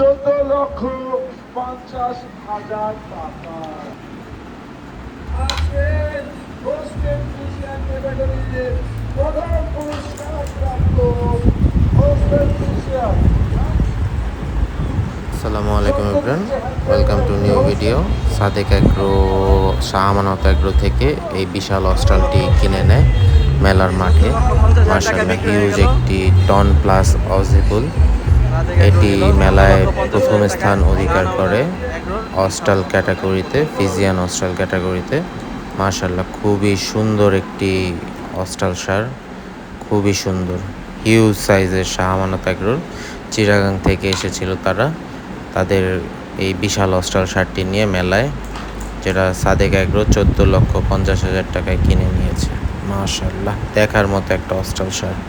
চোদ্দ লক্ষ পঞ্চাশ হাজার টাকা। হোস্টেল পুরস্কার প্রাপ্ত হোস্টেল আসসালামু আলাইকুম everyone welcome to new video. Sadek agro Shah Amanat agro থেকে এই বিশাল অস্টালটি কিনে নেয় মেলার মাঠে। মার্শাল্লাহ হিউজ একটি টন প্লাস অজেবল এটি মেলায় প্রথম স্থান অধিকার করে অস্টাল ক্যাটাগরিতে, ফিজিয়ান অস্টাল ক্যাটাগরিতে। মার্শাল্লাহ খুবই সুন্দর একটি অস্টাল সার, খুবই সুন্দর। হিউজ সাইজের শাহ আমানত চিরাগাং থেকে এসেছিল তারা। তাদের এই বিশাল অস্টাল সারটি নিয়ে মেলায়, যেটা সাদেক অ্যাগ্রো চোদ্দ লক্ষ পঞ্চাশ হাজার টাকায় কিনে নিয়েছে। মাশাল্লাহ দেখার মতো একটা অস্টাল শার্ট